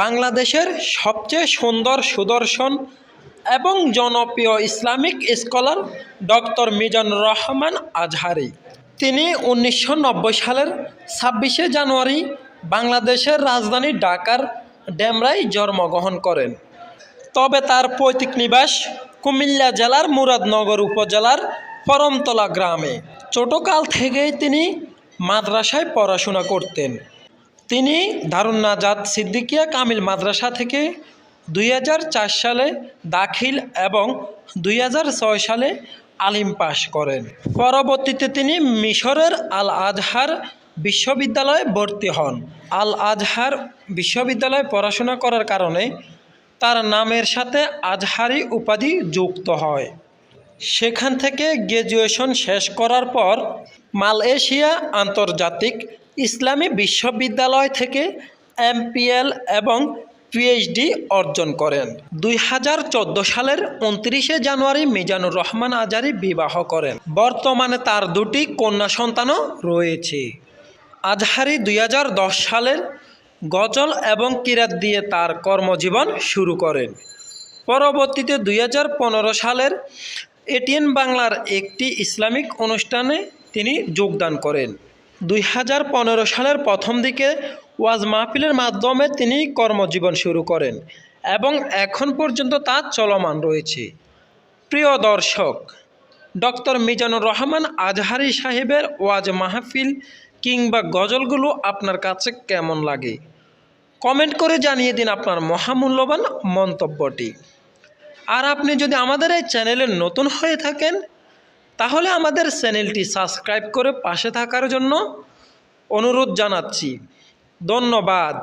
বাংলাদেশের সবচেয়ে সুন্দর সুদর্শন এবং জনপ্রিয় Islamic scholar doctor Mizanur Rahman Azhari. তিনি উনিশশো নব্বই সালের ছাব্বিশে জানুয়ারি বাংলাদেশের রাজধানী ঢাকার ডেমরায় জন্মগ্রহণ করেন। তবে তার পৈতৃক নিবাস কুমিল্লা জেলার মুরাদনগর উপজেলার পরমতলা গ্রামে। ছোটকাল থেকেই তিনি মাদ্রাসায় পড়াশোনা করতেন। তিনি দারুন্নাজাত সিদ্দিকিয়া কামিল মাদ্রাসা থেকে দুই হাজার চার সালে দাখিল এবং দুই হাজার ছয় সালে আলিম পাশ করেন। পরবর্তীতে তিনি মিশরের আল আজহার বিশ্ববিদ্যালয়ে ভর্তি হন। আল আজহার বিশ্ববিদ্যালয়ে পড়াশোনা করার কারণে তার নামের সাথে আজহারি উপাধি যুক্ত হয়। সেখান থেকে গ্র্যাজুয়েশন শেষ করার পর মালয়েশিয়া আন্তর্জাতিক ইসলামী বিশ্ববিদ্যালয় থেকে এমপিএল এবং পিএইচডি অর্জন করেন। দুই হাজার চোদ্দ সালের উনত্রিশে জানুয়ারি মিজানুর রহমান আজারি বিবাহ করেন। বর্তমানে তার দুটি কন্যা সন্তানও রয়েছে। আজহারি দুই হাজার দশ সালের গজল এবং কিরাত দিয়ে তার কর্মজীবন শুরু করেন। পরবর্তীতে দুই হাজার পনেরো সালের এটিএন বাংলার একটি ইসলামিক অনুষ্ঠানে তিনি যোগদান করেন। দুই হাজার পনেরো সালের প্রথম দিকে ওয়াজ মাহফিলের মাধ্যমে তিনি কর্মজীবন শুরু করেন এবং এখন পর্যন্ত তা চলমান রয়েছে। প্রিয় দর্শক, ডক্টর মিজানুর রহমান আজহারি সাহেবের ওয়াজ মাহফিল কিংবা গজলগুলো আপনার কাছে কেমন লাগে? কমেন্ট করে জানিয়ে দিন আপনার মহামূল্যবান মন্তব্যটি। আর আপনি যদি আমাদের এই চ্যানেলে নতুন হয়ে থাকেন তাহলে আমাদের চ্যানেলটি সাবস্ক্রাইব করে পাশে থাকার জন্য অনুরোধ জানাচ্ছি। ধন্যবাদ।